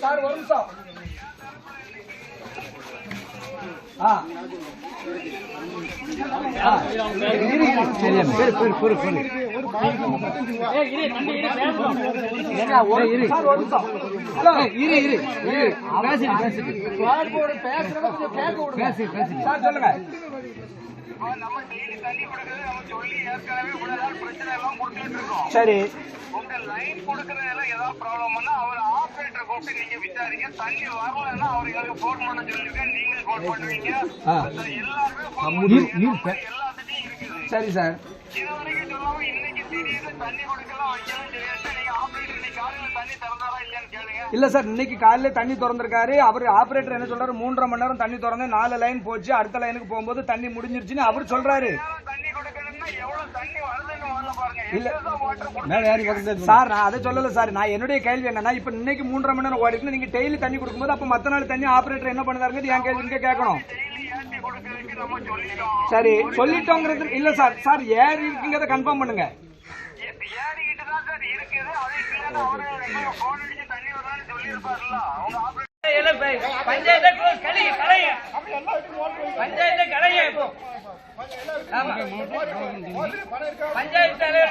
Sir ஒரு நிமிஷம். விடுங்க. பேசி பேசி சார் சொல்லுங்க. சரி. உங்க லைன் கொடுக்கறதுல ஏதாவது ப்ராப்ளம்னா அவர் ஆபரேட்டர் கூப்பிட்டு நீங்க விசாரிங்க. தண்ணி வரலன்னா அவர் எங்களுக்கு போன் பண்ண சொல்லிருக்கேன் நீங்க போன் பண்ணுவீங்க. எல்லாருமே இரு, பண்ணுவீங்க. இருக்குது. சரி சார் இது வரைக்கும் சொல்லாம இன்னைக்கு திடீர்னு தண்ணி கொடுக்கலாம் வைக்கணும் சொல்லிட்டு நீங்க ஆபரேட்டர் இன்னைக்கு காலையில இல்ல சார் இன்னைக்கு காலையில தண்ணி திறந்திருக்காரு. அவர் ஆபரேட்டர் என்ன சொல்றாரு? மூன்றரை மணி நேரம் தண்ணி திறந்து நாலு லைன் போச்சு அடுத்த லைனுக்கு போகும்போது தண்ணி முடிஞ்சிருச்சுன்னு அவர் சொல்றாரு. நேரம் தண்ணி சார் நான் அதை சொல்லல சார். நான் என்னுடைய கேள்வி என்னன்னா இப்ப இன்னைக்கு மூன்றரை மணி நேரம் ஓடிட்டு நீங்க டெய்லி தண்ணி கொடுக்கும்போது அப்ப மத்த நாள் தண்ணி ஆபரேட்டர் என்ன பண்ணுறாருங்கிறது என் கேள்வி கேட்கணும். சரி சொல்லிட்டோங்கிறது இல்ல சார். சார் ஏறி இருக்குங்கிறத கன்ஃபார்ம் பண்ணுங்க. இருக்குது. பஞ்சாயத்து தலைவர்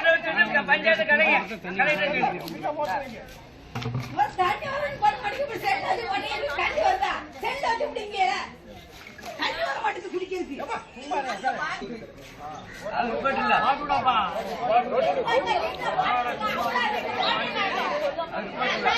பஞ்சாயத்து கலைய கலைஞர் ஒரு தண்ணி வரும்னு போன மணிக்கு இப்படி செல்ல வச்சு தண்ணி வருதா? செல்ல வச்சு இப்படிங்க. தண்ணி வர மாட்டேங்குது குடிக்கிறதுக்கு. அது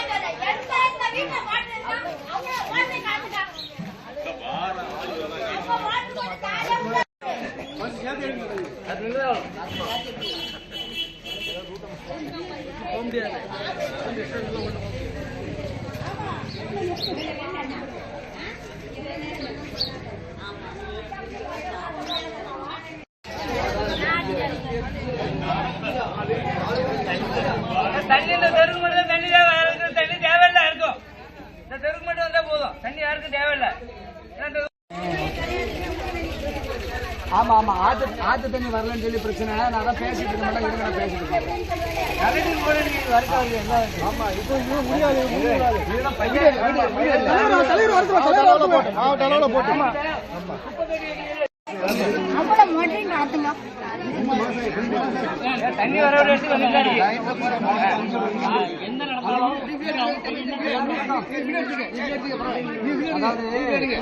தண்ணி இந்த தெருக்கு மட்டும் தண்ணி தேவை யாருக்கும் தண்ணி தேவையில்ல இருக்கும். இந்த தெருக்கு மட்டும் வந்தா போதும். தண்ணி யாருக்கும் தேவையில்லை ஏன்னா இந்த ஆமா ஆமா. ஆத்து ஆத்து தண்ணி வரலன்னு சொல்லி பிரச்சனை. இல்லை. நான் தான் பேசிட்டு இருக்கேன் இருங்க நான் பேசிட்டு தண்ணி வர ஒரு இடத்துக்கு வந்துட்டாரு என்ன நடந்தாலும். அதாவது